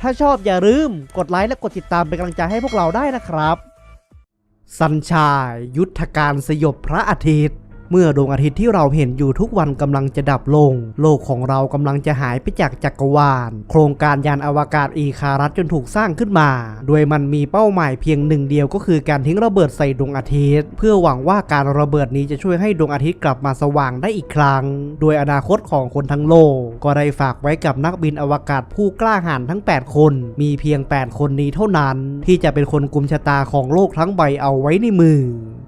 ถ้าชอบอย่าลืมกดไลค์และกดติดตามเป็นกำลังใจให้พวกเราได้นะครับ สัญชายยุทธการสยบพระอาทิตย์ เมื่อดวงอาทิตย์ที่เราเห็นอยู่ทุกวันกำลังจะดับลง โลกของเรากำลังจะหายไปจากจักรวาล โครงการยานอวกาศอีคารัสจนถูกสร้างขึ้นมา โดยมันมีเป้าหมายเพียงหนึ่งเดียวก็คือการทิ้งระเบิดใส่ดวงอาทิตย์ เพื่อหวังว่าการระเบิดนี้จะช่วยให้ดวงอาทิตย์กลับมาสว่างได้อีกครั้ง โดยอนาคตของคนทั้งโลก ก็ได้ฝากไว้กับนักบินอวกาศผู้กล้าหาญทั้ง 8 คน มีเพียง 8 คนนี้เท่านั้น ที่จะเป็นคนกุมชะตาของโลกทั้งใบเอาไว้ในมือ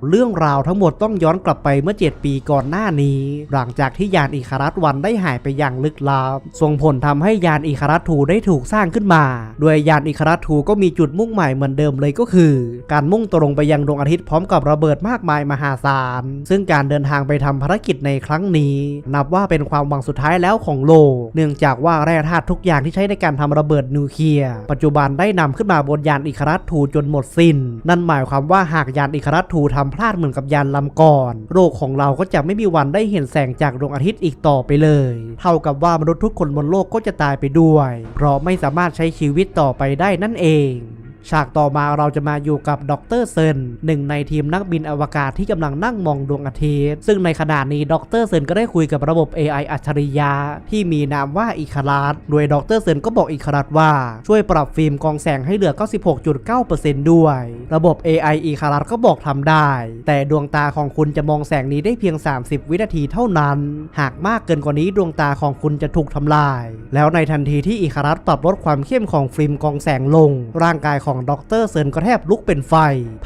เรื่องราวทั้งหมดต้องย้อนกลับไปเมื่อ 7 ปีก่อนหน้านี้ หลังจากที่ยานอีคารัสวันได้หายไปอย่างลึกลับ ส่งผลทำให้ยานอีคารัสทูได้ถูกสร้างขึ้นมา โดยยานอีคารัสทูก็มีจุดมุ่งหมายเหมือนเดิมเลยก็คือ การมุ่งตรงไปยังดวงอาทิตย์พร้อมกับระเบิดมากมายมหาศาล ซึ่งการเดินทางไปทำภารกิจในครั้งนี้ นับว่าเป็นความหวังสุดท้ายแล้วของโลก เนื่องจากว่าแร่ธาตุทุกอย่างที่ใช้ในการทำระเบิดนิวเคลียร์ปัจจุบันได้นำขึ้นมาบนยานอีคารัสทูจนหมดสิ้น นั่นหมายความว่าหากยานอีคารัสทูทำพลาดเหมือนกับยานลำก่อน โลกของเราก็จะไม่มีวันได้เห็นแสงจากดวงอาทิตย์อีกต่อไปเลย เท่ากับว่ามนุษย์ทุกคนบนโลกก็จะตายไปด้วย เพราะไม่สามารถใช้ชีวิตต่อไปได้นั่นเอง ฉากต่อมาเราจะมาอยู่กับดรเซินหนึ่งในทีมนักบินอวกาศที่กำลังนั่งมองดวงอาทิตย์ ซึ่งในขณะนี้ดรเซินก็ได้คุยกับระบบ AI อัจฉริยะที่มีนามว่าอิคารัสโดยดรเซินก็บอกอิคารัสว่าช่วยปรับฟิล์มกองแสงให้เหลือ 96.9%ด้วย ระบบ AI อิคารัสก็บอกทำได้ แต่ดวงตาของคุณจะมองแสงนี้ได้เพียง 30 วินาทีเท่านั้น หากมากเกินกว่านี้ดวงตาของคุณจะถูกทำลาย แล้วในทันทีที่อิคารัสปรับลดความเข้มของฟิล์มกองแสงลง ร่างกายของของดรเซินก็แทบลุกเป็นไฟ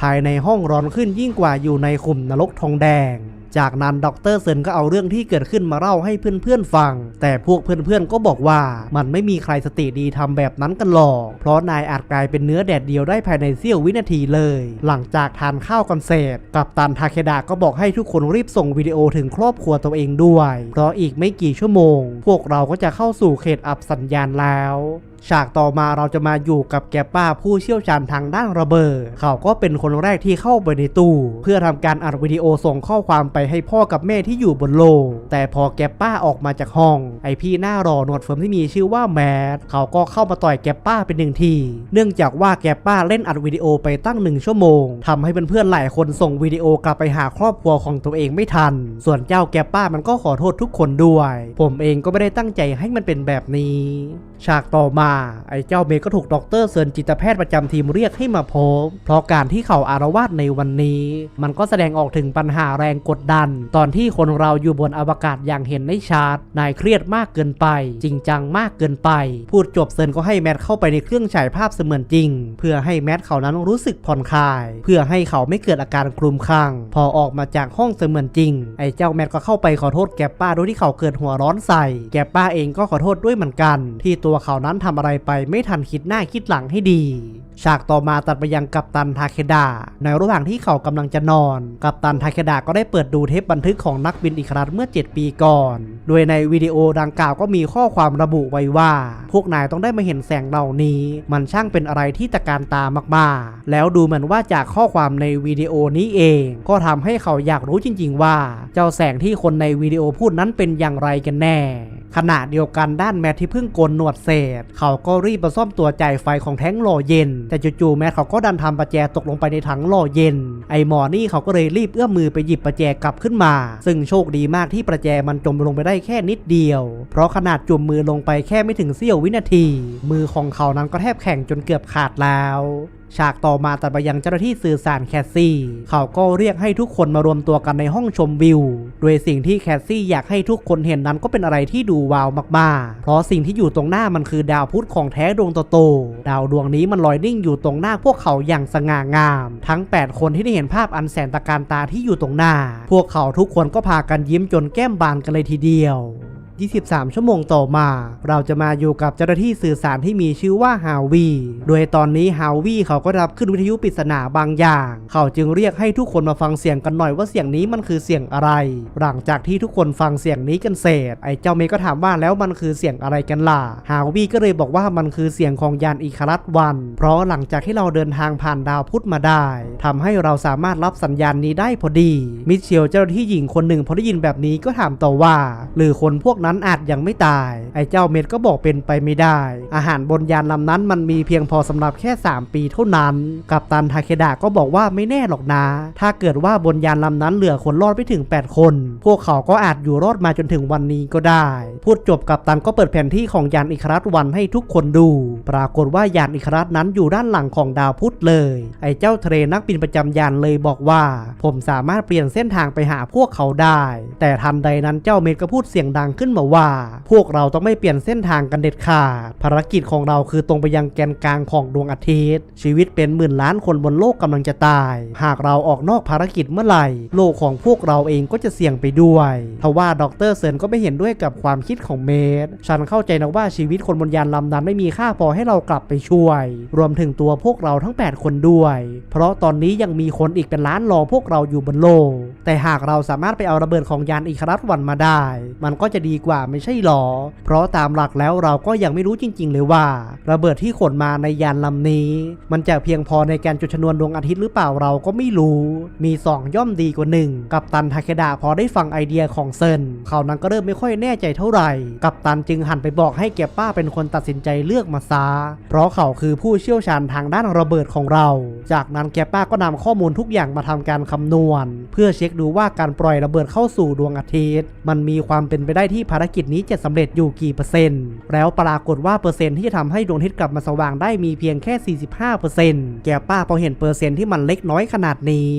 ภายในห้องร้อนขึ้นยิ่งกว่าอยู่ในขุมนรกทองแดง จากนั้นดรเซินก็เอาเรื่องที่เกิดขึ้นมาเล่าให้เพื่อนๆฟัง แต่พวกเพื่อนๆก็บอกว่ามันไม่มีใครสติดีทำแบบนั้นกันหรอก เพราะนายอาจกลายเป็นเนื้อแดดเดียวได้ภายในเสี้ยววินาทีเลย หลังจากทานข้าวกันเสร็จกับตันทาเคดะก็บอกให้ทุกคนรีบส่งวิดีโอถึงครอบครัวตัวเองด้วย เพราะอีกไม่กี่ชั่วโมง พวกเราก็จะเข้าสู่เขตอับสัญญาณแล้วฉากต่อมาเราจะมาอยู่กับแกปป้าผู้เชี่ยวชาญทางด้านระเบิด เขาก็เป็นคนแรกที่เข้าไปในตู้ เพื่อทำการอัดวิดีโอส่งข้อความไปให้พ่อกับแม่ที่อยู่บนโลกแต่พอแกป้าออกมาจากห้อง ไอพี่หน้ารอหนวดเฟิร์มที่มีชื่อว่าแมดเขาก็เข้ามาต่อยแกป้าเป็นหนึ่งที เนื่องจากว่าแกป้าเล่นอัดวิดีโอไปตั้งหนึ่งชั่วโมงทำให้เพื่อนๆหลายคนส่งวิดีโอกลับไปหาครอบครัวของตัวเองไม่ทัน ส่วนเจ้าแกป้ามันก็ขอโทษทุกคนด้วย ผมเองก็ไม่ได้ตั้งใจให้มันเป็นแบบนี้ ฉากต่อมา ไอ้เจ้าเมย์ก็ถูกดรเซินจิตแพทย์ประจำทีมเรียกให้มาพบ เพราะการที่เขาอารวาสในวันนี้ มันก็แสดงออกถึงปัญหาแรงกดดันตอนที่คนเราอยู่บนอวกาศอย่างเห็นได้ชัดนายเครียดมากเกินไป จริงจังมากเกินไป พูดจบเซินก็ให้แมทเข้าไปในเครื่องฉายภาพเสมือนจริง เพื่อให้แมทเขานั้นรู้สึกผ่อนคลาย เพื่อให้เขาไม่เกิดอาการคลุมคลั่งพอออกมาจากห้องเสมือนจริง ไอ้เจ้าแมทก็เข้าไปขอโทษแกปป้าโดยที่เขาเกิดหัวร้อนใส่ แกปป้าเองก็ขอโทษด้วยเหมือนกัน ที่ตัวเขานั้นทำอะไรไปไม่ทันคิดหน้าคิดหลังให้ดี ฉากต่อมาตัดไปยังกัปตันทาเคดะในระหว่างที่เขากำลังจะนอน กัปตันทาเคดะก็ได้เปิดดูเทปบันทึกของนักบินอีกครั้งเมื่อ 7 ปีก่อน โดยในวิดีโอดังกล่าวก็มีข้อความระบุไว้ว่า พวกนายต้องได้มาเห็นแสงเหล่านี้ มันช่างเป็นอะไรที่ตะการตามากๆ แล้วดูเหมือนว่าจากข้อความในวิดีโอนี้เอง ก็ทำให้เขาอยากรู้จริง ๆ ว่า เจ้าแสงที่คนในวิดีโอพูดนั้นเป็นอย่างไรกันแน่ ขณะเดียวกันด้านแมทที่เพิ่งโกนหนวดเสร็จเขาก็รีบมาซ่อมตัวจ่ายไฟของแท้งหล่อเย็น แต่จู่ๆแมทเขาก็ดันทำประแจตกลงไปในถังหล่อเย็น ไอหมอนี่เขาก็เลยรีบเอื้อมมือไปหยิบประแจกลับขึ้นมา ซึ่งโชคดีมากที่ประแจมันจมลงไปได้แค่นิดเดียว เพราะขนาดจุ่มมือลงไปแค่ไม่ถึงเสี้ยววินาที มือของเขานั้นก็แทบแข็งจนเกือบขาดแล้ว ฉากต่อมาตัดไปยังเจ้าหน้าที่สื่อสารแคสซี่ เขาก็เรียกให้ทุกคนมารวมตัวกันในห้องชมวิว โดยสิ่งที่แคสซี่อยากให้ทุกคนเห็นนั้นก็เป็นอะไรที่ดูว้าวมากๆ เพราะสิ่งที่อยู่ตรงหน้ามันคือดาวพุธของแท้ดวงโตๆดาวดวงนี้มันลอยนิ่งอยู่ตรงหน้าพวกเขาอย่างสง่างาม ทั้ง 8 คนที่ได้เห็นภาพอันแสนตะการตาที่อยู่ตรงหน้า พวกเขาทุกคนก็พากันยิ้มจนแก้มบานกันเลยทีเดียว 23 ชั่วโมงต่อมา เราจะมาอยู่กับเจ้าหน้าที่สื่อสารที่มีชื่อว่าฮาวีโดยตอนนี้ฮาวีเขาก็รับขึ้นวิทยุปริศนาบางอย่าง เขาจึงเรียกให้ทุกคนมาฟังเสียงกันหน่อยว่าเสียงนี้มันคือเสียงอะไร หลังจากที่ทุกคนฟังเสียงนี้กันเสร็จไอ้เจ้าเมย์ก็ถามว่าแล้วมันคือเสียงอะไรกันล่ะฮาวีก็เลยบอกว่ามันคือเสียงของยานอีคารัสวัน เพราะหลังจากที่เราเดินทางผ่านดาวพุธมาได้ทำให้เราสามารถรับสัญญาณนี้ได้พอดี มิเชลเจ้าหน้าที่หญิงคนหนึ่งพอได้ยินแบบนี้ก็ถามต่อว่า หรือคนพวกนั้นอาจยังไม่ตาย ไอ้เจ้าเม็ดก็บอกเป็นไปไม่ได้ อาหารบนยานลำนั้นมันมีเพียงพอสำหรับแค่ 3 ปีเท่านั้น กัปตันทาเคดะก็บอกว่าไม่แน่หรอกนะ ถ้าเกิดว่าบนยานลำนั้นเหลือคนรอดไปถึง 8 คน พวกเขาก็อาจอยู่รอดมาจนถึงวันนี้ก็ได้ พูดจบกัปตันก็เปิดแผนที่ของยานอิครัสวันให้ทุกคนดู ปรากฏว่ายานอิครัสนั้นอยู่ด้านหลังของดาวพุธเลย ไอ้เจ้าเทรนนักบินประจำยานเลยบอกว่า ผมสามารถเปลี่ยนเส้นทางไปหาพวกเขาได้ แต่ทันใดนั้นเจ้าเมดก็พูดเสียงดังขึ้นมาว่า พวกเราต้องไม่เปลี่ยนเส้นทางกันเด็ดขาด ภารกิจของเราคือตรงไปยังแกนกลางของดวงอาทิตย์ ชีวิตเป็นหมื่นล้านคนบนโลกกำลังจะตาย หากเราออกนอกภารกิจเมื่อไหร่ โลกของพวกเราเองก็จะเสี่ยงไปด้วยทว่าดรเซินก็ไม่เห็นด้วยกับความคิดของเมดฉันเข้าใจนะว่าชีวิตคนบนยานลำนั้นไม่มีค่าพอให้เรากลับไปช่วย รวมถึงตัวพวกเราทั้ง 8 คนด้วย เพราะตอนนี้ยังมีคนอีกเป็นล้านรอพวกเราอยู่บนโลก แต่หากเราสามารถไปเอาระเบิดของยานอิครัสวันมาได้ มันก็จะดีกว่าไม่ใช่หรอ เพราะตามหลักแล้วเราก็ยังไม่รู้จริง ๆ เลยว่า ระเบิดที่ขนมาในยานลำนี้ มันจะเพียงพอในการจุดชนวนดวงอาทิตย์หรือเปล่าเราก็ไม่รู้ มี 2 ย่อมดีกว่า 1 กับตันทาเคดะพอได้ฟังไอเดียของเซนเขานั้นก็เริ่มไม่ค่อยแน่ใจเท่าไหร่ กับตันจึงหันไปบอกให้เก็บป้าเป็นคนตัดสินใจเลือกมาซาเพราะเขาคือผู้เชี่ยวชาญทางด้านระเบิดของเรา จากนั้นแกป้าก็นำข้อมูลทุกอย่างมาทำการคำนวณ เพื่อเช็คดูว่าการปล่อยระเบิดเข้าสู่ดวงอาทิตย์ มันมีความเป็นไปได้ที่ภารกิจนี้จะสำเร็จอยู่กี่เปอร์เซ็นต์ แล้วปรากฏว่าเปอร์เซ็นต์ที่จะทำให้ดวงอาทิตย์กลับมาสว่างได้มีเพียงแค่ 45%แกป้าพอเห็นเปอร์เซ็นต์ที่มันเล็กน้อยขนาดนี้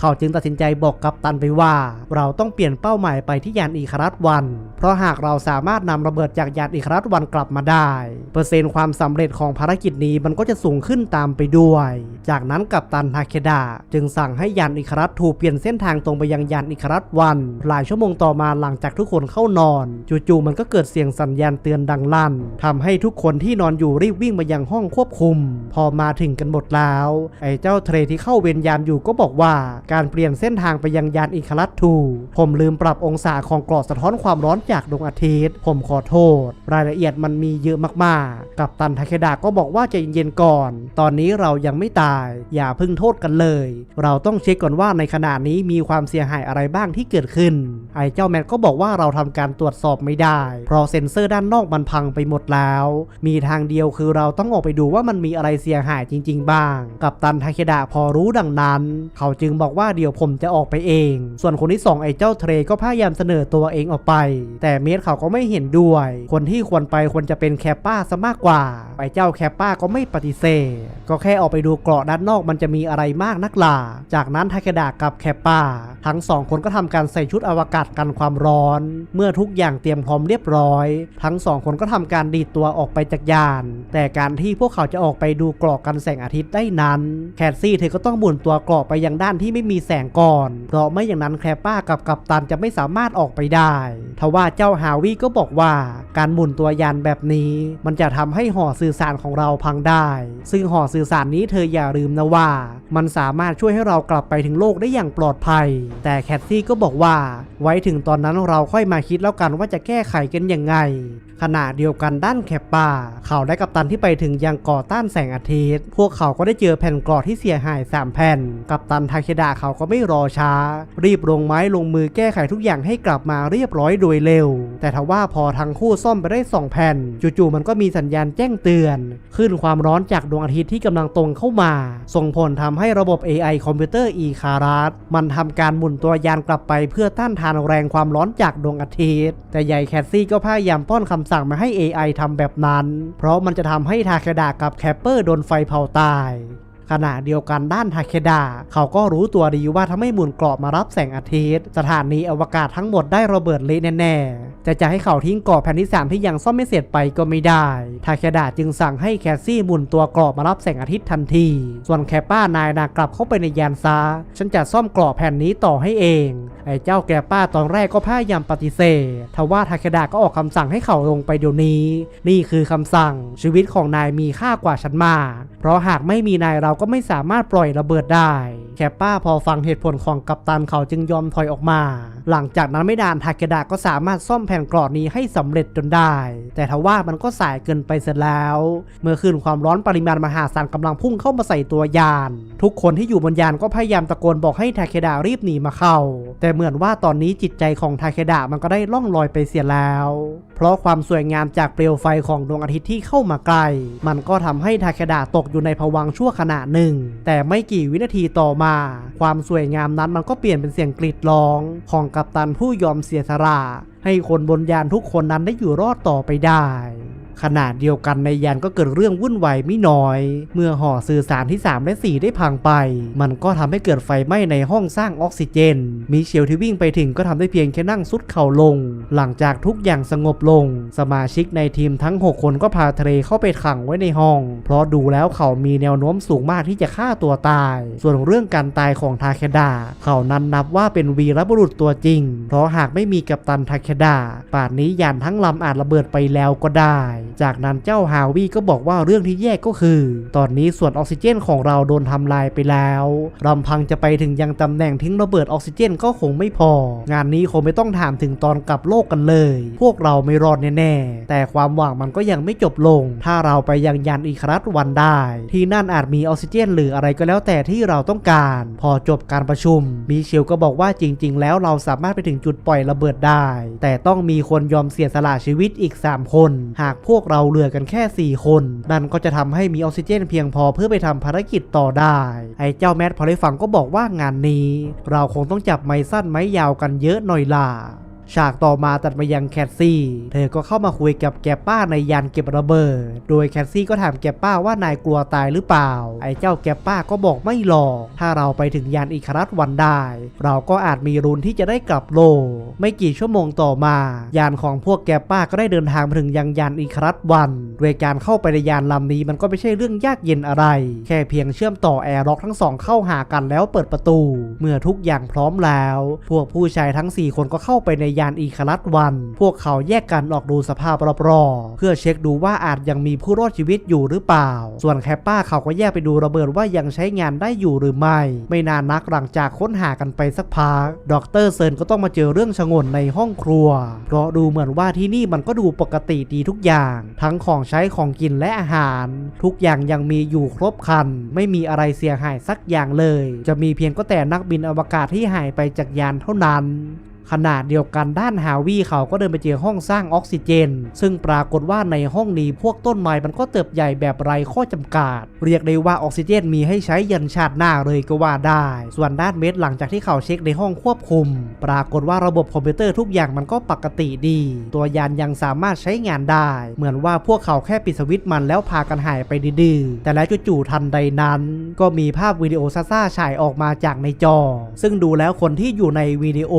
เขาจึงตัดสินใจบอกกับตันไปว่า เราต้องเปลี่ยนเป้าหมายไปที่ยานอีครัสวัน เพราะหากเราสามารถนำระเบิดจากยานอีครัสวันกลับมาได้ เปอร์เซ็นต์ความสำเร็จของภารกิจนี้มันก็จะสูงขึ้นตามไปด้วย จากนั้นกับตันทาเคดะจึงสั่งให้ยานอิครัสถูกเปลี่ยนเส้นทางตรงไปยังยานอิครัสวัน หลายชั่วโมงต่อมาหลังจากทุกคนเข้านอนจู่ๆมันก็เกิดเสียงสัญญาณเตือนดังลั่นทำให้ทุกคนที่นอนอยู่รีบวิ่งมายังห้องควบคุม พอมาถึงกันหมดแล้ว ไอ้เจ้าเทรที่เข้าเวรยามอยู่ก็บอกว่า การเปลี่ยนเส้นทางไปยังยานอิครัสทูผมลืมปรับองศาของกรอบสะท้อนความร้อนจากดวงอาทิตย์ ผมขอโทษ รายละเอียดมันมีเยอะมากๆ กับตันทาเคดะก็บอกว่าใจเย็นๆก่อน ตอนนี้เรายังไม่ตาย อย่าพึ่งโทษกันเลย เราต้องเช็คก่อนว่าในขณะนี้มีความเสียหายอะไรบ้างที่เกิดขึ้น ไอ้เจ้าแมนก็บอกว่าเราทำการตรวจสอบอบไม่ได้ เพราะเซ็นเซอร์ด้านนอกมันพังไปหมดแล้ว มีทางเดียวคือเราต้องออกไปดูว่ามันมีอะไรเสียหายจริง ๆ บ้าง กับตันทาเคดะพอรู้ดังนั้น เขาจึงบอกว่าเดี๋ยวผมจะออกไปเอง ส่วนคนที่สองไอ้เจ้าเทรก็พยายามเสนอตัวเองออกไป แต่เมสเขาก็ไม่เห็นด้วย คนที่ควรไปควรจะเป็นแคปป้าซะมากกว่าไอ้เจ้าแคปป้าก็ไม่ปฏิเสธ ก็แค่ออกไปดูเกราะด้านนอกมันจะมีอะไรมากนักล่ะจากนั้นทาเคดะกับแคปป้า ทั้งสองคนก็ทำการใส่ชุดอวกาศกันความร้อน เมื่อทุกอย่างเตรียมพร้อมเรียบร้อย ทั้งสองคนก็ทำการดีดตัวออกไปจากยาน แต่การที่พวกเขาจะออกไปดูกราะกันแสงอาทิตย์ได้นั้น แคทซี่เธอก็ต้องหมุนตัวกราะไปยังด้านที่ไม่มีแสงก่อน เพราะไม่อย่างนั้นแคปป้ากับกัปตันจะไม่สามารถออกไปได้ทว่าเจ้าฮาวิก็บอกว่าการหมุนตัวยานแบบนี้ มันจะทำให้ห่อสื่อสารของเราพังได้ ซึ่งห่อสื่อสารนี้เธออย่าลืมนะว่า มันสามารถช่วยให้เรากลับไปถึงโลกได้อย่างปลอดภัย แต่แคทซี่ก็บอกว่า ไว้ถึงตอนนั้นเราค่อยมาคิดแล้วกันว่าจะแก้ไขกันยังไง ขณะเดียวกันด้านแคปป้าเขาและกัปตันที่ไปถึงยังก่อต้านแสงอาทิตย์ พวกเขาก็ได้เจอแผ่นกรอที่เสียหาย 3 แผ่น กัปตันทาเคดะเขาก็ไม่รอช้า รีบลงไม้ลงมือแก้ไขทุกอย่างให้กลับมาเรียบร้อยโดยเร็ว แต่ทว่าพอทั้งคู่ซ่อมไปได้ 2 แผ่น จู่ๆมันก็มีสัญญาณแจ้งเตือนขึ้นความร้อนจากดวงอาทิตย์ที่กำลังตรงเข้ามา ส่งผลทำให้ระบบ AI คอมพิวเตอร์อีคารัสมันทำการหมุนตัวยานกลับไปเพื่อต้านทานแรงความร้อนจากดวงอาทิตย์แต่ใหญ่แคทซี่ก็พยายามป้อนคำสั่งมาให้ AI ทำแบบนั้น เพราะมันจะทำให้ทาเคดากับแคปเปอร์โดนไฟเผาตาย ขณะเดียวกันด้านทาเคดะเขาก็รู้ตัวดีว่าถ้าไม่หมุนกรอบมารับแสงอาทิตย์ สถานีอวกาศทั้งหมดได้ระเบิดเละแน่ๆจะจะให้เขาทิ้งกรอบแผ่นที่3ที่ยังซ่อมไม่เสร็จไปก็ไม่ได้ ทาเคดะจึงสั่งให้แคสซี่หมุนตัวกรอบมารับแสงอาทิตย์ทันที ส่วนแคปป้านายนากลับเข้าไปในยานซาฉันจะซ่อมกรอบแผ่นนี้ต่อให้เอง ไอ้เจ้าแกป้าตอนแรกก็พยายามปฏิเสธ ทว่าทาเคดะก็ออกคำสั่งให้เขาลงไปเดี๋ยวนี้ นี่คือคำสั่งชีวิตของนายมีค่ากว่าฉันมาก เพราะหากไม่มีนายเราก็ไม่สามารถปล่อยระเบิดได้ แคปป้าพอฟังเหตุผลของกัปตันเขาจึงยอมถอยออกมา หลังจากนั้นไม่นานทาเคดะก็สามารถซ่อมแผ่นกรอดนี้ให้สำเร็จจนได้ แต่ทว่ามันก็สายเกินไปเสร็จแล้ว เมื่อคืนความร้อนปริมาณมหาศาลกำลังพุ่งเข้ามาใส่ตัวยาน ทุกคนที่อยู่บนยานก็พยายามตะโกนบอกให้ทาเคดะรีบหนีมาเข้า แต่เหมือนว่าตอนนี้จิตใจของทาเคดะมันก็ได้ล่องลอยไปเสียแล้ว เพราะความสวยงามจากเปลวไฟของดวงอาทิตย์ที่เข้ามาใกล้ มันก็ทำให้ทาเคดะตกอยู่ในภวังชั่วขณะหนึ่ง แต่ไม่กี่วินาทีต่อมา ความสวยงามนั้นมันก็เปลี่ยนเป็นเสียงกรีดร้อง ของกัปตันผู้ยอมเสียสละให้คนบนยานทุกคนนั้นได้อยู่รอดต่อไปได้ ขณะเดียวกันในยานก็เกิดเรื่องวุ่นวายไม่น้อย เมื่อห่อสื่อสารที่ 3 และ 4 ได้พังไป มันก็ทำให้เกิดไฟไหม้ในห้องสร้างออกซิเจนมีเชลที่วิ่งไปถึงก็ทำได้เพียงแค่นั่งซุดเข่าลง หลังจากทุกอย่างสงบลง สมาชิกในทีมทั้ง 6 คนก็พาทะเลเข้าไปขังไว้ในห้อง เพราะดูแล้วเขามีแนวโน้มสูงมากที่จะฆ่าตัวตาย ส่วนเรื่องการตายของทาเคดะเขานั้นนับว่าเป็นวีรบุรุษตัวจริง เพราะหากไม่มีกัปตันทาเคดะป่านนี้ยานทั้งลำอาจระเบิดไปแล้วก็ได้จากนั้นเจ้าฮาวิก็บอกว่าเรื่องที่แย่ก็คือ ตอนนี้ส่วนออกซิเจนของเราโดนทำลายไปแล้วลำพังจะไปถึงยังตำแหน่งทิ้งระเบิดออกซิเจนก็คงไม่พอ งานนี้คงไม่ต้องถามถึงตอนกลับโลกกันเลย พวกเราไม่รอดแน่ๆแต่ความหวังมันก็ยังไม่จบลง ถ้าเราไปยังยานอีครัสวันได้ ที่นั่นอาจมีออกซิเจนหรืออะไรก็แล้วแต่ที่เราต้องการ พอจบการประชุมมีเชลก็บอกว่าจริง ๆ แล้วเราสามารถไปถึงจุดปล่อยระเบิดได้ แต่ต้องมีคนยอมเสียสละชีวิตอีก 3 คน หากพวกเราเหลือกันแค่ 4 คน นั่นก็จะทำให้มีออกซิเจนเพียงพอเพื่อไปทำภารกิจต่อได้ ไอ้เจ้าแมทพอได้ฟังก็บอกว่างานนี้ เราคงต้องจับไม้สั้นไม้ยาวกันเยอะหน่อยล่ะ ฉากต่อมาตัดมายังแคทซี่ เธอก็เข้ามาคุยกับแกป้าในยานเก็บระเบิด โดยแคทซี่ก็ถามแกป้าว่านายกลัวตายหรือเปล่า ไอ้เจ้าแกป้าก็บอกไม่หรอก ถ้าเราไปถึงยานอีคารัสวันได้ เราก็อาจมีรุนที่จะได้กลับโลก ไม่กี่ชั่วโมงต่อมา ยานของพวกแกป้าก็ได้เดินทางมาถึงยังยานอีคารัสวันโดยการเข้าไปในยานลำนี้มันก็ไม่ใช่เรื่องยากเย็นอะไร แค่เพียงเชื่อมต่อแอร์ล็อกทั้งสองเข้าหากันแล้วเปิดประตู เมื่อทุกอย่างพร้อมแล้ว พวกผู้ชายทั้ง 4 คนก็เข้าไปในยานอีครัสวัน พวกเขาแยกกันออกดูสภาพรอบๆ เพื่อเช็คดูว่าอาจยังมีผู้รอดชีวิตอยู่หรือเปล่า ส่วนแคปป้าเขาก็แยกไปดูระเบิดว่ายังใช้งานได้อยู่หรือไม่ ไม่นานนักหลังจากค้นหากันไปสักพักดอกเตอรเซินก็ต้องมาเจอเรื่องชงนในห้องครัว เพราะดูเหมือนว่าที่นี่มันก็ดูปกติดีทุกอย่าง ทั้งของใช้ของกินและอาหาร ทุกอย่างยังมีอยู่ครบครัน ไม่มีอะไรเสียหายสักอย่างเลย จะมีเพียงก็แต่นักบินอวกาศที่หายไปจากยานเท่านั้น ขณะเดียวกันด้านฮาวีเขาก็เดินไปเจอห้องสร้างออกซิเจน ซึ่งปรากฏว่าในห้องนี้พวกต้นไม้มันก็เติบใหญ่แบบไร้ข้อจำกัด เรียกได้ว่าออกซิเจนมีให้ใช้ยันชาติหน้าเลยก็ว่าได้ ส่วนด้านเมดหลังจากที่เขาเช็คในห้องควบคุม ปรากฏว่าระบบคอมพิวเตอร์ทุกอย่างมันก็ปกติดี ตัวยานยังสามารถใช้งานได้ เหมือนว่าพวกเขาแค่ปิดสวิตช์มันแล้วพากันหายไปดื้อแต่แล้วจู่ๆทันใดนั้น ก็มีภาพวิดีโอซ่าๆฉายออกมาจากในจอ ซึ่งดูแล้วคนที่อยู่ในวิดีโอ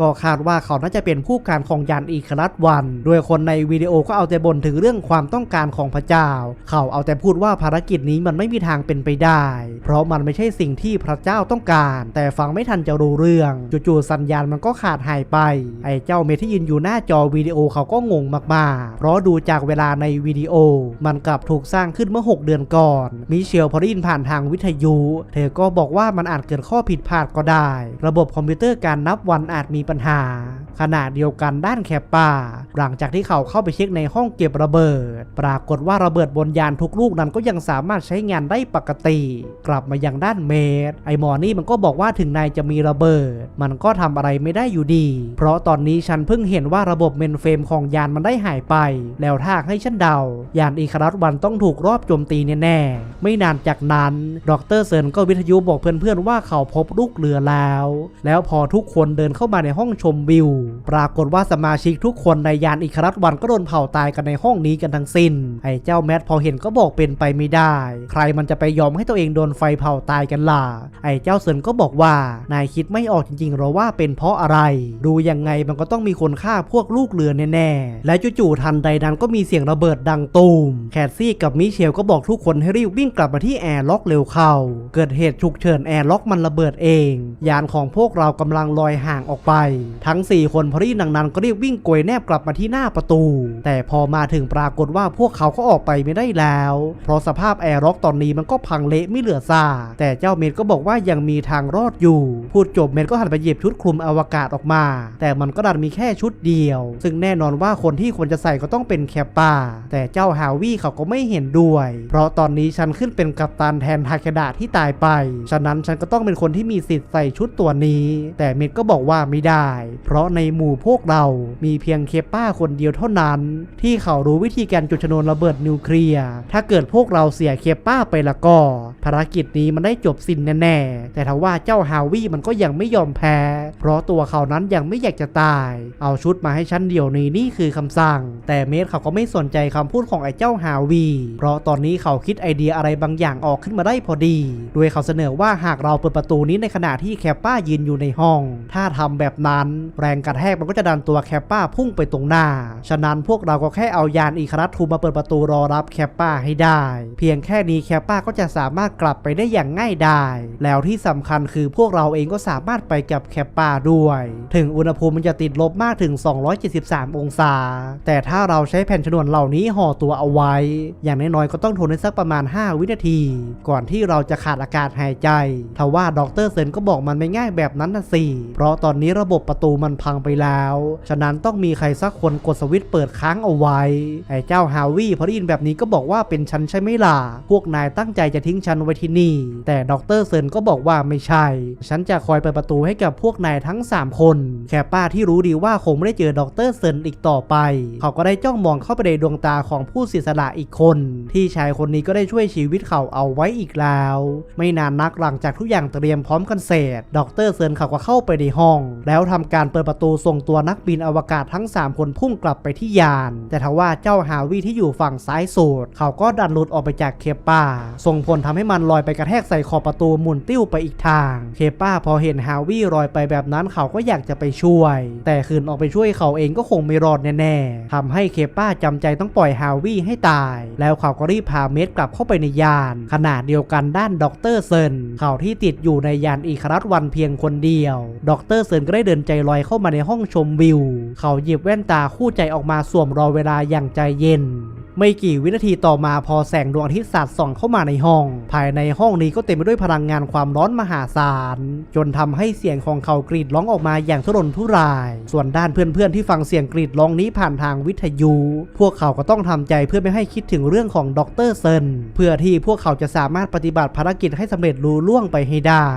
ก็คาดว่าเขาน่าจะเป็นผู้การของยานอีครัสวัน โดยคนในวิดีโอก็เอาแต่บ่นถึงเรื่องความต้องการของพระเจ้า เขาเอาแต่พูดว่าภารกิจนี้มันไม่มีทางเป็นไปได้ เพราะมันไม่ใช่สิ่งที่พระเจ้าต้องการ แต่ฟังไม่ทันจะรู้เรื่อง จู่ๆสัญญาณมันก็ขาดหายไป ไอ้เจ้าเมทที่ยืนอยู่หน้าจอวิดีโอเขาก็งงมากๆ เพราะดูจากเวลาในวิดีโอ มันกลับถูกสร้างขึ้นเมื่อ 6 เดือนก่อน มิเชลพอได้ยินผ่านทางวิทยุ เธอก็บอกว่ามันอาจเกิดข้อผิดพลาดก็ได้ ระบบคอมพิวเตอร์การนับวันอาจมีปัญหาขณะเดียวกันด้านแคปปาหลังจากที่เขาเข้าไปเช็คในห้องเก็บระเบิด ปรากฏว่าระเบิดบนยานทุกลูกนั้นก็ยังสามารถใช้งานได้ปกติ กลับมายังด้านเมดไอหมอนี่มันก็บอกว่าถึงนายจะมีระเบิด มันก็ทำอะไรไม่ได้อยู่ดี เพราะตอนนี้ฉันเพิ่งเห็นว่าระบบเมนเฟรมของยานมันได้หายไป แล้วถ้าให้ฉันเดา ยานอีคารัสวันต้องถูกรอบโจมตีแน่ๆไม่นานจากนั้น ดรเซินก็วิทยุบอกเพื่อนๆว่าเขาพบลูกเรือแล้ว แล้วพอทุกคนเดินเข้ามาในห้องชมวิว ปรากฏว่าสมาชิกทุกคนในยานอีคารัสวันก็โดนเผาตายกันในห้องนี้กันทั้งสิ้น ไอ้เจ้าแมทพอเห็นก็บอกเป็นไปไม่ได้ ใครมันจะไปยอมให้ตัวเองโดนไฟเผาตายกันล่ะ ไอ้เจ้าเซินก็บอกว่านายคิดไม่ออกจริงๆหรอว่าเป็นเพราะอะไร ดูยังไงมันก็ต้องมีคนฆ่าพวกลูกเรือแน่ๆ และจู่ๆทันใดนั้นก็มีเสียงระเบิดดังตูม แคทซี่กับมิเชลก็บอกทุกคนให้รีบวิ่งกลับมาที่แอร์ล็อกเร็วเข้า เกิดเหตุฉุกเฉินแอร์ล็อกมันระเบิดเอง ยานของพวกเรากำลังลอยห่างออกไปทั้ง 4 คนพอได้ยินดังนั้นก็รีบวิ่งโกยแนบกลับมาที่หน้าประตู แต่พอมาถึงปรากฏว่าพวกเขาก็ออกไปไม่ได้แล้ว เพราะสภาพแอร์ร็อกตอนนี้มันก็พังเละไม่เหลือซากแต่เจ้าเมดก็บอกว่ายังมีทางรอดอยู่ พูดจบเมดก็หันไปหยิบชุดคลุมอวกาศออกมา แต่มันก็ดันมีแค่ชุดเดียว ซึ่งแน่นอนว่าคนที่ควรจะใส่ก็ต้องเป็นแคปปาแต่เจ้าฮาวิเขาก็ไม่เห็นด้วย เพราะตอนนี้ฉันขึ้นเป็นกัปตันแทนทาเคดะที่ตายไป ฉะนั้นฉันก็ต้องเป็นคนที่มีสิทธิ์ใส่ชุดตัวนี้ แต่เมดก็บอกว่าไม่ได้เพราะในหมู่พวกเรามีเพียงเคป้าคนเดียวเท่านั้น ที่เขารู้วิธีการจุดชนวนระเบิดนิวเคลียร์ ถ้าเกิดพวกเราเสียเคป้าไปละก็ ภารกิจนี้มันได้จบสิ้นแน่ๆ แต่ทว่าเจ้าฮาวิมันก็ยังไม่ยอมแพ้ เพราะตัวเขานั้นยังไม่อยากจะตาย เอาชุดมาให้ฉันเดี๋ยวนี้นี่คือคำสั่ง แต่เมดเขาก็ไม่สนใจคำพูดของไอ้เจ้าฮาวีเพราะตอนนี้เขาคิดไอเดียอะไรบางอย่างออกขึ้นมาได้พอดี โดยเขาเสนอว่าหากเราเปิดประตูนี้ในขณะที่แคปป้ายืนอยู่ในห้อง ถ้าทำแบบนั้นแรงกระแทกมันก็จะดันตัวแคปป้าพุ่งไปตรงหน้า ฉะนั้นพวกเราก็แค่เอายานอีคารัตทูมาเปิดประตูรอรับแคปป้าให้ได้ เพียงแค่นี้แคปป้าก็จะสามารถกลับไปได้อย่างง่ายดายแล้วที่สำคัญคือพวกเราเองก็สามารถไปกับแคปป้าด้วย ถึงอุณหภูมิมันจะติดลบมากถึง 273 องศา แต่ถ้าเราใช้แผ่นชนวนเหล่านี้ห่อตัวเอาไว้ อย่างน้อยๆก็ต้องทนได้สักประมาณ 5 วินาที ก่อนที่เราจะขาดอากาศหายใจทว่าดรเซนก็บอกมันไม่ง่ายแบบนั้นนะสิเพราะตอนนี้ระบบประตูมันพังไปแล้ว ฉะนั้นต้องมีใครสักคนกดสวิตช์เปิดค้างเอาไว้ ไอ้เจ้าฮาวิพอได้ยินแบบนี้ก็บอกว่าเป็นฉันใช่ไหมล่ะ พวกนายตั้งใจจะทิ้งฉันไว้ที่นี่ แต่ดรเซนก็บอกว่าไม่ใช่ ฉันจะคอยเปิดประตูให้กับพวกนายทั้ง 3 คน แค่ป้าที่รู้ดีว่าคงไม่ได้เจอดรเซนอีกต่อไป เขาก็ได้จ้องมองเข้าไปในดวงตาของผู้เสียสละอีกคน ที่ชายคนนี้ก็ได้ช่วยชีวิตเขาเอาไว้อีกแล้ว ไม่นานนักหลังจากทุกอย่างเตรียมพร้อมกันเสร็จ ดรเซนเขาก็เข้าไปในห้อง แล้วททำการเปิดประตูส่งตัวนักบินอวกาศทั้ง 3 คนพุ่งกลับไปที่ยาน แต่ทว่าเจ้าฮาวิที่อยู่ฝั่งซ้ายสุดเขาก็ดันหลุดออกไปจากเคป้า ส่งผลทำให้มันลอยไปกระแทกใส่ขอบประตูหมุนติ้วไปอีกทาง เคป้าพอเห็นฮาวิลอยไปแบบนั้นเขาก็อยากจะไปช่วย แต่คืนออกไปช่วยเขาเองก็คงไม่รอดแน่ๆทำให้เคป้าจำใจต้องปล่อยฮาวิให้ตาย แล้วเขาก็รีบพาเมดกลับเข้าไปในยานขนาดเดียวกันด้านด็อกเตอร์เซนเขาที่ติดอยู่ในยานอีคารัตวันเพียงคนเดียวด็อกเตอร์เซนก็ได้เดินใจลอยเข้ามาในห้องชมวิว เขาหยิบแว่นตาคู่ใจออกมาสวมรอเวลาอย่างใจเย็น ไม่กี่วินาทีต่อมาพอแสงดวงอาทิตย์สาดส่องเข้ามาในห้อง ภายในห้องนี้ก็เต็มไปด้วยพลังงานความร้อนมหาศาล จนทำให้เสียงของเขากรีดร้องออกมาอย่างทุรนทุราย ส่วนด้านเพื่อนๆที่ฟังเสียงกรีดร้องนี้ผ่านทางวิทยุ พวกเขาก็ต้องทำใจเพื่อไม่ให้คิดถึงเรื่องของดรเซนเพื่อที่พวกเขาจะสามารถปฏิบัติภารกิจให้สำเร็จลุล่วงไปให้ได้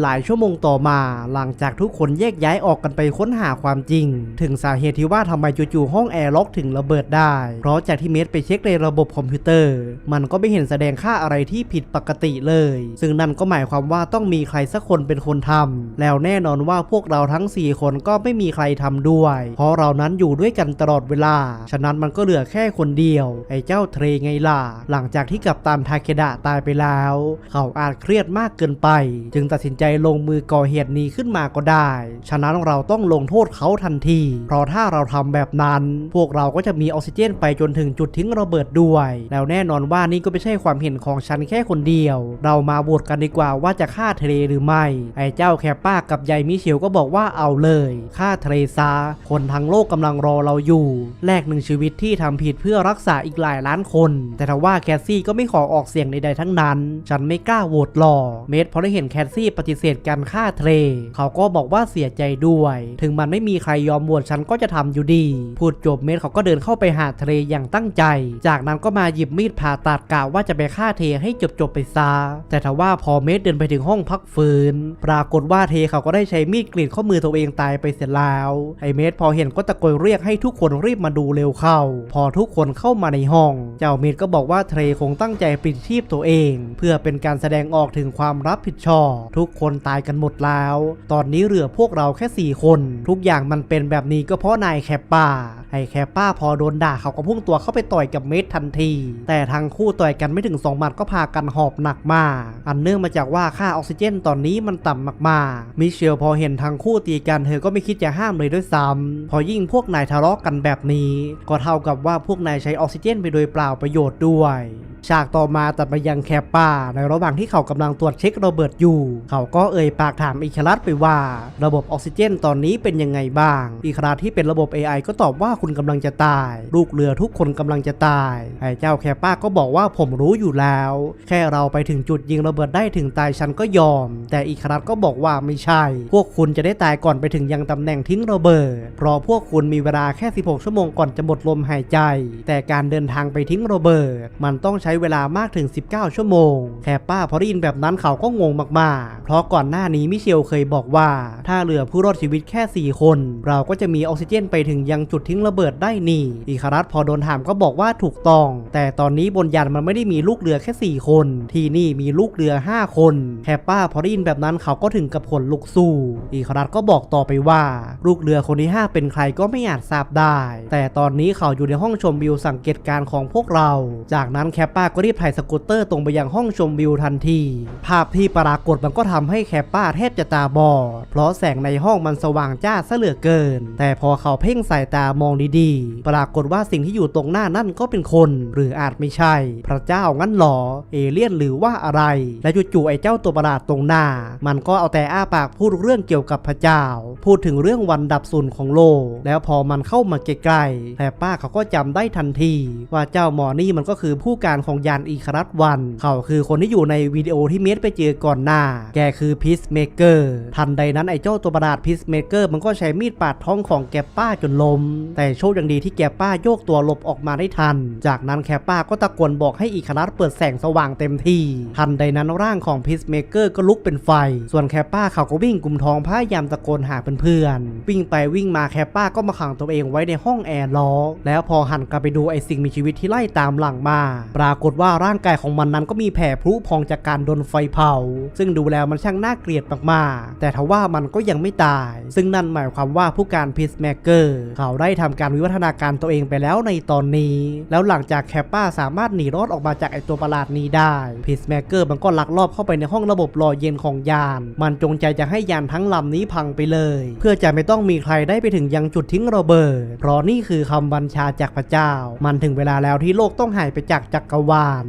หลายชั่วโมงต่อมาหลังจากทุกคนแยกย้ายออกกันไปค้นหาความจริง ถึงสาเหตุที่ว่าทำไมจู่ๆห้องแอร์ล็อกถึงระเบิดได้ เพราะจากที่เมสไปเช็คในระบบคอมพิวเตอร์ มันก็ไม่เห็นแสดงค่าอะไรที่ผิดปกติเลย ซึ่งนั่นก็หมายความว่าต้องมีใครสักคนเป็นคนทำแล้วแน่นอนว่าพวกเราทั้ง 4 คนก็ไม่มีใครทำด้วย เพราะเรานั้นอยู่ด้วยกันตลอดเวลา ฉะนั้นมันก็เหลือแค่คนเดียว ไอ้เจ้าเทรไงล่ะ หลังจากที่กัปตันทาเคดะตายไปแล้ว เขาอาจเครียดมากเกินไป จึงตัดสินใจลงมือก่อเหตุนี้ขึ้นมาก็ได้ ฉะนั้นเราต้องลงโทษเขาทันที เพราะถ้าเราทำแบบนั้น พวกเราก็จะมีออกซิเจนไปจนถึงจุดทิ้งระเบิดด้วย แล้วแน่นอนว่านี่ก็ไม่ใช่ความเห็นของฉันแค่คนเดียว เรามาบวชกันดีกว่าว่าจะฆ่าเทเลหรือไม่ ไอ้เจ้าแคปป้ากับยายมิเชลก็บอกว่าเอาเลยฆ่าเทเลซา คนทั้งโลกกำลังรอเราอยู่ แลกหนึ่งชีวิตที่ทำผิดเพื่อรักษาอีกหลายล้านคน แต่ทว่าแคสซี่ก็ไม่ขอออกเสียงใดๆทั้งนั้น ฉันไม่กล้าโหวตหลอเมดเพราะได้เห็นแคสซี่ปฏิเสธการฆ่าเทเลเขาก็บอกว่าเสียใจด้วย ถึงมันไม่มีใครยอมโหวตฉันก็จะทำอยู่ดี พูดจบเมดเขาก็เดินเข้าไปหาเทเลอย่างตั้งใจ จากนั้นก็มาหยิบมีดผ่าตัดกะว่าจะไปฆ่าเทให้จบๆไปซะแต่ทว่าพอเมดเดินไปถึงห้องพักฟื้น ปรากฏว่าเทเขาก็ได้ใช้มีดกรีดข้อมือตัวเองตายไปเสร็จแล้วไอเมดพอเห็นก็ตะโกนเรียกให้ทุกคนรีบมาดูเร็วเข้า พอทุกคนเข้ามาในห้อง เจ้าเมดก็บอกว่าเทรคงตั้งใจปิดชีพตัวเอง เพื่อเป็นการแสดงออกถึงความรับผิดชอบทุกคคนตายกันหมดแล้ว ตอนนี้เหลือพวกเราแค่ 4 คน ทุกอย่างมันเป็นแบบนี้ก็เพราะนายแคปป้าไอแคปป้าพอโดนด่าเขาก็พุ่งตัวเข้าไปต่อยกับเมดทันที แต่ทั้งคู่ต่อยกันไม่ถึง 2 หมัดก็พากันหอบหนักมาก อันเนื่องมาจากว่าค่าออกซิเจนตอนนี้มันต่ำมากๆ มิเชลพอเห็นทั้งคู่ตีกันเธอก็ไม่คิดจะห้ามเลยด้วยซ้ำพอยิ่งพวกนายทะเลาะกันแบบนี้ ก็เท่ากับว่าพวกนายใช้ออกซิเจนไปโดยเปล่าประโยชน์ด้วย ฉากต่อมาตัดไปยังแคปป้า ในระหว่างที่เขากำลังตรวจเช็คโรเบิดอยู่ เขาก็เอ่ยปากถามอิคารัสไปว่า ระบบออกซิเจนตอนนี้เป็นยังไงบ้าง อิคารัสที่เป็นระบบ AI ก็ตอบว่าคุณกำลังจะตาย ลูกเรือทุกคนกำลังจะตายไอ้เจ้าแคปป้าก็บอกว่าผมรู้อยู่แล้ว แค่เราไปถึงจุดยิงระเบิดได้ถึงตายฉันก็ยอม แต่อิคารัสก็บอกว่าไม่ใช่ พวกคุณจะได้ตายก่อนไปถึงยังตำแหน่งทิ้งระเบิด เพราะพวกคุณมีเวลาแค่ 16 ชั่วโมงก่อนจะหมดลมหายใจ แต่การเดินทางไปทิ้งระเบิด มันต้องใช้้เวลามากถึง 19 ชั่วโมง แคปป้าพอได้ยินแบบนั้นเขาก็งงมากๆ เพราะก่อนหน้านี้มิเชลเคยบอกว่า ถ้าเหลือผู้รอดชีวิตแค่ 4 คน เราก็จะมีออกซิเจนไปถึงยังจุดทิ้งระเบิดได้นี่อิคารัสพอโดนถามก็บอกว่าถูกต้อง แต่ตอนนี้บนยานมันไม่ได้มีลูกเรือแค่ 4 คน ที่นี่มีลูกเรือ 5 คน แคปป้าพอได้ยินแบบนั้นเขาก็ถึงกับขนลุกสู้อิคารัสก็บอกต่อไปว่า ลูกเรือคนที่ 5 เป็นใครก็ไม่อาจทราบได้ แต่ตอนนี้เขาอยู่ในห้องชมวิวสังเกตการณ์ของพวกเรา จากนั้นแคป้าป้าก็รีบถ่ายสกูตเตอร์ตรงไปยังห้องชมวิวทันที ภาพที่ปรากฏมันก็ทำให้แคปป้าแทบจะตาบอด เพราะแสงในห้องมันสว่างจ้าซะเหลือเกิน แต่พอเขาเพ่งสายตามองดีๆ ปรากฏว่าสิ่งที่อยู่ตรงหน้านั่นก็เป็นคน หรืออาจไม่ใช่ พระเจ้างั้นหรอ เอเลี่ยนหรือว่าอะไร และจู่ๆไอ้เจ้าตัวประหลาดตรงหน้า มันก็เอาแต่อ้าปากพูดเรื่องเกี่ยวกับพระเจ้า พูดถึงเรื่องวันดับสูญของโลก แล้วพอมันเข้ามาใกล้ๆแต่ป้าเขาก็จำได้ทันที ว่าเจ้าหมอนี่มันก็คือผู้การของยานอีคารัตวัน เขาคือคนที่อยู่ในวิดีโอที่เมสไปเจอก่อนหน้า แกคือพีซเมเกอร์ทันใดนั้นไอ้เจ้าตัวประหลาดพีซเมเกอร์มันก็ใช้มีดปาดท้องของแกป้าจนล้มแต่โชคยังดีที่แกป้าโยกตัวหลบออกมาได้ทัน จากนั้นแคป้าก็ตะโกนบอกให้อีคารัตเปิดแสงสว่างเต็มที่ทันใดนั้นร่างของพีซเมเกอร์ก็ลุกเป็นไฟ ส่วนแคป้าเขาก็วิ่งกลุ่มท้องพยายามตะโกนหาเพื่อนๆวิ่งไปวิ่งมาแคป้าก็มาขังตัวเองไว้ในห้องแอร์ล็อกแล้วพอหันกลับไปดูไอสิ่งมีชีวิตที่ไล่ตามหลังมา ปราากฏว่าร่างกายของมันนั้นก็มีแผลพุพองจากการโดนไฟเผา ซึ่งดูแล้วมันช่างน่าเกลียดมากๆ แต่ทว่ามันก็ยังไม่ตาย ซึ่งนั่นหมายความว่าผู้การพีซแมกเกอร์เขาได้ทำการวิวัฒนาการตัวเองไปแล้วในตอนนี้ แล้วหลังจากแคปป้าสามารถหนีรอดออกมาจากไอตัวประหลาดนี้ได้พีซแมกเกอร์มันก็ลักลอบเข้าไปในห้องระบบรอเย็นของยาน มันจงใจจะให้ยานทั้งลำนี้พังไปเลย เพื่อจะไม่ต้องมีใครได้ไปถึงยังจุดทิ้งระเบิดเพราะนี่คือคำบัญชาจากพระเจ้า มันถึงเวลาแล้วที่โลกต้องหายไปจากจักรวาน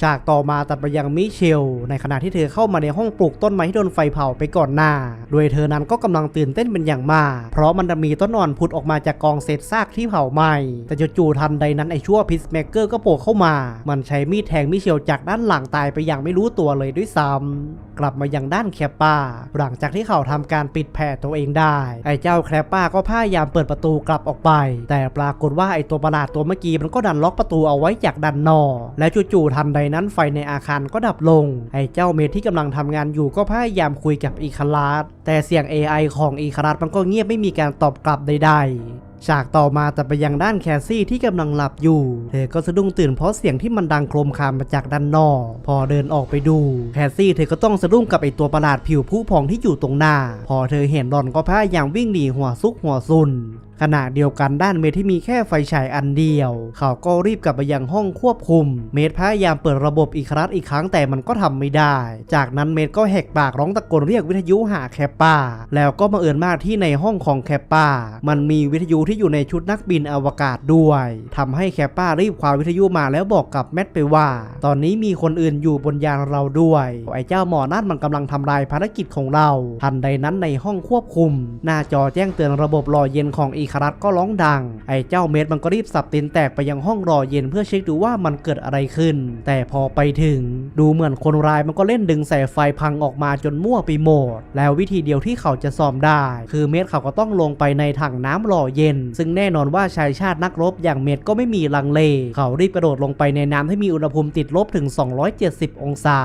ฉากต่อมาตัดไปยังมิเชล ในขณะที่เธอเข้ามาในห้องปลูกต้นไม้ที่โดนไฟเผาไปก่อนหน้า โดยเธอนั้นก็กำลังตื่นเต้นเป็นอย่างมาก เพราะมันจะมีต้นอ่อนผุดออกมาจากกองเศษซากที่เผาไหม้ แต่จู่ๆทันใดนั้นไอชั่วพิสแมกเกอร์ก็โผล่เข้ามา มันใช้มีดแทงมิเชลจากด้านหลังตายไปอย่างไม่รู้ตัวเลยด้วยซ้ำกลับมายังด้านแคปป้า หลังจากที่เขาทำการปิดแผลตัวเองได้ ไอ้เจ้าแคปป้าก็พยายามเปิดประตูกลับออกไป แต่ปรากฏว่าไอ้ตัวประหลาดตัวเมื่อกี้มันก็ดันล็อกประตูเอาไว้จากด้านนอก และจู่ๆทันใดนั้นไฟในอาคารก็ดับลง ไอ้เจ้าเมทที่กำลังทำงานอยู่ก็พยายามคุยกับอีคารัสแต่เสียง AI ของอีคารัสมันก็เงียบไม่มีการตอบกลับใดๆฉากต่อมาแต่ไปยังด้านแคสซี่ที่กำลังหลับอยู่ เธอก็สะดุ้งตื่นเพราะเสียงที่มันดังโครมคามมาจากด้านนอก พอเดินออกไปดู แคสซี่เธอก็ต้องสะดุ้งกับไอตัวประหลาดผิวผู้พองที่อยู่ตรงหน้า พอเธอเห็นหลอนก็พยายามวิ่งหนีหัวซุกหัวซุน ขณะเดียวกันด้านเมทที่มีแค่ไฟฉายอันเดียว เขาก็รีบกลับไปยังห้องควบคุม เมทพยายามเปิดระบบอีกครั้งอีกครั้งแต่มันก็ทำไม่ได้ จากนั้นเมทก็แหกปากร้องตะโกนเรียกวิทยุหาแคปป้าแล้วก็มาเอิญมากที่ในห้องของแคปป้ามันมีวิทยุที่อยู่ในชุดนักบินอวกาศด้วยทำให้แคปป้ารีบคว้าวิทยุมาแล้วบอกกับแมทไปว่า ตอนนี้มีคนอื่นอยู่บนยานเราด้วย ไอ้เจ้าหมอนั่นมันกำลังทำลายภารกิจของเรา ทันใดนั้นในห้องควบคุม หน้าจอแจ้งเตือนระบบรอเย็นของอีคารัสก็ร้องดัง ไอ้เจ้าเมดมันก็รีบสับตีนแตกไปยังห้องรอเย็นเพื่อเช็คดูว่ามันเกิดอะไรขึ้น แต่พอไปถึง ดูเหมือนคนร้ายมันก็เล่นดึงสายไฟพังออกมาจนมั่วไปหมด แล้ววิธีเดียวที่เขาจะซ่อมได้ คือเมดเขาก็ต้องลงไปในถังน้ำรอเย็น ซึ่งแน่นอนว่าชายชาตินักรบอย่างเมดก็ไม่มีลังเล เขารีบกระโดดลงไปในน้ำที่มีอุณหภูมิติดลบถึง 270 องศา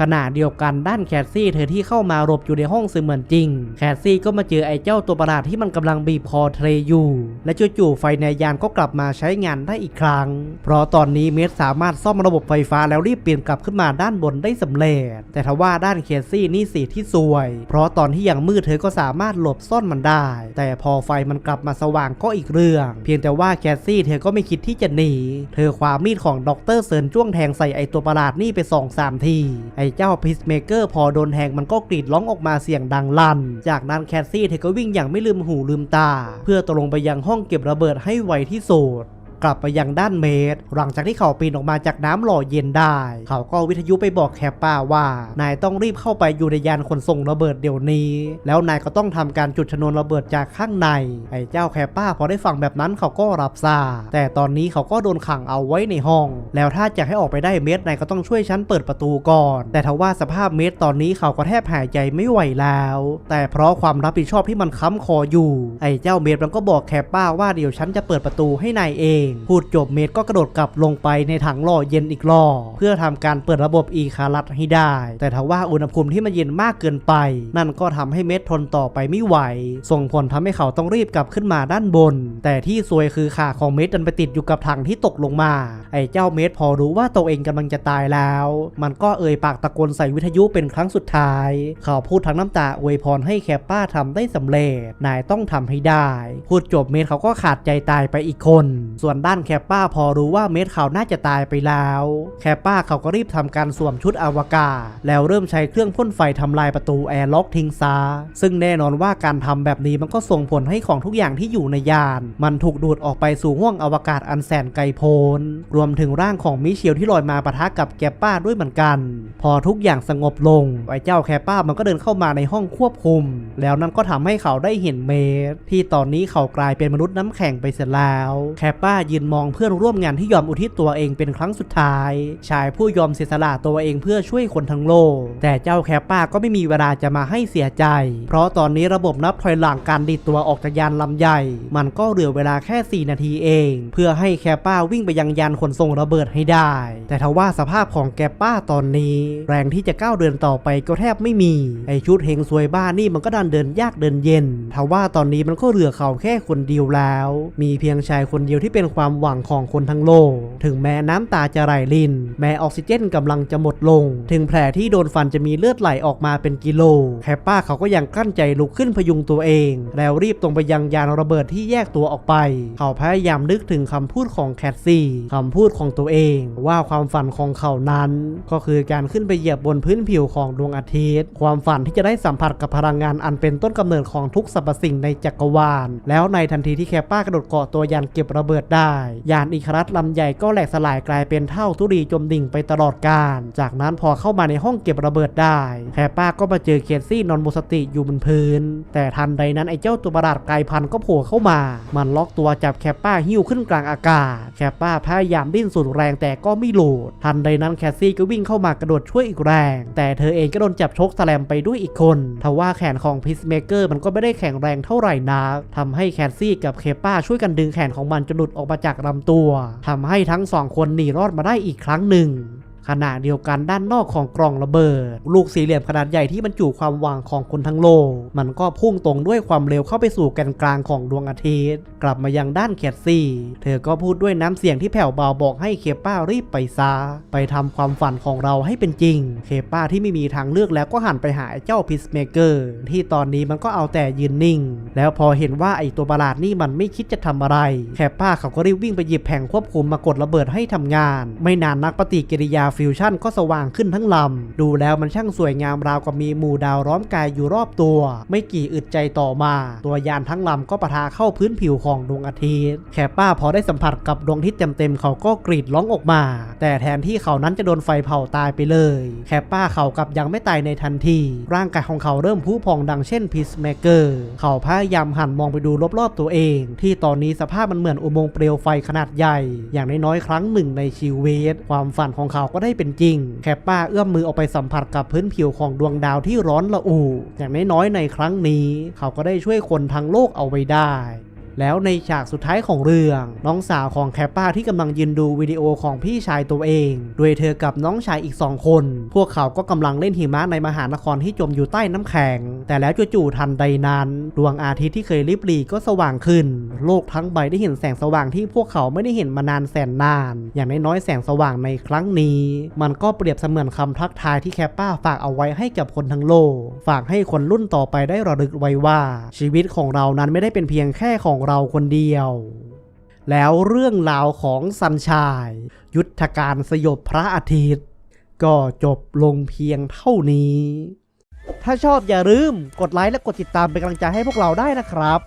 ขณะเดียวกันด้านแคสซี่เธอที่เข้ามาหลบอยู่ในห้องเสมือนจริง แคสซี่ก็มาเจอไอ้เจ้าตัวประหลาดที่มันกำลังบีบคอเทรอยู่ และจู่ๆไฟในยานก็กลับมาใช้งานได้อีกครั้ง เพราะตอนนี้เมสสามารถซ่อมระบบไฟฟ้าแล้วรีบเปลี่ยนกลับขึ้นมาด้านบนได้สำเร็จ แต่ทว่าด้านเคซี่นี่สิที่ซวย เพราะตอนที่ยังมืดเธอก็สามารถหลบซ่อนมันได้ แต่พอไฟมันกลับมาสว่างก็อีกเรื่อง เพียงแต่ว่าแคสซี่เธอก็ไม่คิดที่จะหนี เธอคว้ามีดของดรเซินจ้วงแทงใส่ไอตัวประหลาดนี่ไปสองสามที ไอเจ้าพิสเมเกอร์พอโดนแทงมันก็กรีดร้องออกมาเสียงดังลั่น จากนั้นแคสซี่เธอก็วิ่งอย่างไม่ลืมหูลืมตา เพื่อตกลงไปยังห้องเก็บระเบิดให้ไวที่สุด กลับไปยังด้านเมดหลังจากที่เขาปีนออกมาจากน้ำหล่อเย็นได้ เขาก็วิทยุไปบอกแคปป้าว่า นายต้องรีบเข้าไปอยู่ในยานขนส่งระเบิดเดี๋ยวนี้ แล้วนายก็ต้องทำการจุดชนวนระเบิดจากข้างใน ไอ้เจ้าแคปป้าพอได้ฟังแบบนั้นเขาก็รับทราบแต่ตอนนี้เขาก็โดนขังเอาไว้ในห้อง แล้วถ้าจะให้ออกไปได้เมดนายก็ต้องช่วยฉันเปิดประตูก่อน แต่ทว่าสภาพเมดตอนนี้เขาก็แทบหายใจไม่ไหวแล้ว แต่เพราะความรับผิดชอบที่มันค้ำคออยู่ ไอ้เจ้าเมดมันก็บอกแคปป้าว่าเดี๋ยวฉันจะเปิดประตูให้นายเองพูดจบเมดก็กระโดดกลับลงไปในถังหล่อเย็นอีกรอบเพื่อทำการเปิดระบบอีคารัตให้ได้ แต่ทว่าอุณหภูมิที่มันเย็นมากเกินไป นั่นก็ทำให้เมดทนต่อไปไม่ไหว ส่งผลทำให้เขาต้องรีบกลับขึ้นมาด้านบน แต่ที่ซวยคือขาของเมดดันไปติดอยู่กับถังที่ตกลงมา ไอ้เจ้าเมดพอรู้ว่าตัวเองกำลังจะตายแล้ว มันก็เอ่ยปากตะโกนใส่วิทยุเป็นครั้งสุดท้าย เขาพูดทั้งน้ำตาอวยพรให้แคปป้าทำได้สำเร็จ นายต้องทำให้ได้ พูดจบเมดเขาก็ขาดใจตายไปอีกคน ส่วนด้านแคปป้าพอรู้ว่าเมดเขาน่าจะตายไปแล้ว แคปป้าเขาก็รีบทำการสวมชุดอวกาศ แล้วเริ่มใช้เครื่องพ่นไฟทำลายประตูแอร์ล็อกทิ้งซาซึ่งแน่นอนว่าการทำแบบนี้มันก็ส่งผลให้ของทุกอย่างที่อยู่ในยาน มันถูกดูดออกไปสู่ห้วงอวกาศอันแสนไกลโพ้นรวมถึงร่างของมิเชลที่ลอยมาปะทะกับแกปป้าด้วยเหมือนกัน พอทุกอย่างสงบลงไอ้เจ้าแคปป้ามันก็เดินเข้ามาในห้องควบคุม แล้วนั่นก็ทำให้เขาได้เห็นเมดที่ตอนนี้เขากลายเป็นมนุษย์น้ำแข็งไปเสร็จแล้ว แคปป้ายืนมองเพื่อนร่วมงานที่ยอมอุทิศตัวเองเป็นครั้งสุดท้าย ชายผู้ยอมเสียสละตัวเองเพื่อช่วยคนทั้งโลก แต่เจ้าแคปป้าก็ไม่มีเวลาจะมาให้เสียใจ เพราะตอนนี้ระบบนับถอยหลังการดีดตัวออกจากยานลำใหญ่ มันก็เหลือเวลาแค่ 4 นาทีเอง เพื่อให้แคปป้าวิ่งไปยังยานขนส่งระเบิดให้ได้ แต่ทว่าสภาพของแกปป้าตอนนี้ แรงที่จะก้าวเดินต่อไปก็แทบไม่มี ไอชุดเฮงซวยบ้านี่มันก็ดันเดินยากเดินเย็นทว่าตอนนี้มันก็เหลือเขาแค่คนเดียวแล้ว มีเพียงชายคนเดียวที่เป็นความหวังของคนทั้งโลก ถึงแม้น้ำตาจะไหลลิน แม้ออกซิเจนกำลังจะหมดลง ถึงแผลที่โดนฟันจะมีเลือดไหลออกมาเป็นกิโล แคปป้าเขาก็ยังกลั้นใจลุกขึ้นพยุงตัวเอง แล้วรีบตรงไปยังยานระเบิดที่แยกตัวออกไป เขาพยายามนึกถึงคำพูดของแคทซี่คำพูดของตัวเอง ว่าความฝันของเขานั้น ก็คือการขึ้นไปเหยียบบนพื้นผิวของดวงอาทิตย์ ความฝันที่จะได้สัมผัสกับพลังงานอันเป็นต้นกำเนิดของทุกสรรพสิ่งในจักรวาล แล้วในทันทีที่แคปป้ากระโดดเกาะตัวยานเก็บระเบิดได้ยานอีคารัสลำใหญ่ก็แหลกสลายกลายเป็นเท่าทุรีจมดิ่งไปตลอดกาลจากนั้นพอเข้ามาในห้องเก็บระเบิดได้แคปป้าก็มาเจอเคซี่นอนหมดสติอยู่บนพื้น แต่ทันใดนั้นไอ้เจ้าตัวประหลาดกลายพันธุ์ก็โผล่เข้ามา มันล็อกตัวจับแคปป้าหิ้วขึ้นกลางอากาศ แคปป้าพยายามดิ้นสุดแรงแต่ก็ไม่โหลดทันใดนั้นแคสซี่ก็วิ่งเข้ามากระโดดช่วยอีกแรง แต่เธอเองก็โดนจับชกสแลมไปด้วยอีกคนทว่าแขนของพิสเมเกอร์มันก็ไม่ได้แข็งแรงเท่าไหร่นักทำให้แคสซี่กับเคป้าช่วยกันดึงแขนของมันจนหลุดออกมาจากลำตัวทำให้ทั้งสองคนหนีรอดมาได้อีกครั้งหนึ่ง ขณะเดียวกันด้านนอกของกล่องระเบิด ลูกสี่เหลี่ยมขนาดใหญ่ที่บรรจุความหวังของคนทั้งโลก มันก็พุ่งตรงด้วยความเร็วเข้าไปสู่แกนกลางของดวงอาทิตย์ กลับมายังด้านแคทซี่ เธอก็พูดด้วยน้ำเสียงที่แผ่วเบาบอกให้เคป้ารีบไปซาไปทำความฝันของเราให้เป็นจริง เคป้าที่ไม่มีทางเลือกแล้วก็หันไปหาเจ้าพิสเมเกอร์ที่ตอนนี้มันก็เอาแต่ยืนนิ่ง แล้วพอเห็นว่าไอ้ตัวประหลาดนี่มันไม่คิดจะทำอะไรแคป้าเขาก็รีบวิ่งไปหยิบแผงควบคุมมากดระเบิดให้ทำงาน ไม่นานนักปฏิกิริยาฟิวชั่นก็สว่างขึ้นทั้งลำ ดูแล้วมันช่างสวยงามราวกับมีหมู่ดาวร้อมกายอยู่รอบตัว ไม่กี่อึดใจต่อมา ตัวยานทั้งลำก็ปะทะเข้าพื้นผิวของดวงอาทิตย์ แคป้าพอได้สัมผัสกับดวงอาทิตย์เต็มๆเขาก็กรีดร้องออกมา แต่แทนที่เขานั้นจะโดนไฟเผาตายไปเลย แคป้าเขากับยังไม่ตายในทันที ร่างกายของเขาเริ่มพุพองดังเช่นพีซแมเกอร์เขาพยายามหันมองไปดูรอบๆตัวเอง ที่ตอนนี้สภาพมันเหมือนอุโมงค์เปลวไฟขนาดใหญ่ อย่างน้อยๆครั้งหนึ่งในชีวิต ความฝันของเขาก็ได้เป็นจริง แคป้าเอื้อมมือออกไปสัมผัสกับพื้นผิวของดวงดาวที่ร้อนระอุอย่างน้อยๆในครั้งนี้ เขาก็ได้ช่วยคนทั้งโลกเอาไว้ได้ แล้วในฉากสุดท้ายของเรื่องน้องสาวของแคปป้าที่กำลังยืนดูวิดีโอของพี่ชายตัวเองโดยเธอกับน้องชายอีกสองคน พวกเขาก็กำลังเล่นหิมะในมหานครที่จมอยู่ใต้น้ำแข็ง แต่แล้วจู่ๆทันใดนั้นดวงอาทิตย์ที่เคยริบหรี่ก็สว่างขึ้น โลกทั้งใบได้เห็นแสงสว่างที่พวกเขาไม่ได้เห็นมานานแสนนาน อย่างน้อยๆแสงสว่างในครั้งนี้ มันก็เปรียบเสมือนคำทักทายที่แคปป้าฝากเอาไว้ให้กับคนทั้งโลก ฝากให้คนรุ่นต่อไปได้ระลึกไว้ว่า ชีวิตของเรานั้นไม่ได้เป็นเพียงแค่ของเราคนเดียว แล้วเรื่องราวของสันชาย ยุทธการสยบพระอาทิตย์ ก็จบลงเพียงเท่านี้ ถ้าชอบอย่าลืมกดไลค์และกดติดตามเป็นกำลังใจให้พวกเราได้นะครับ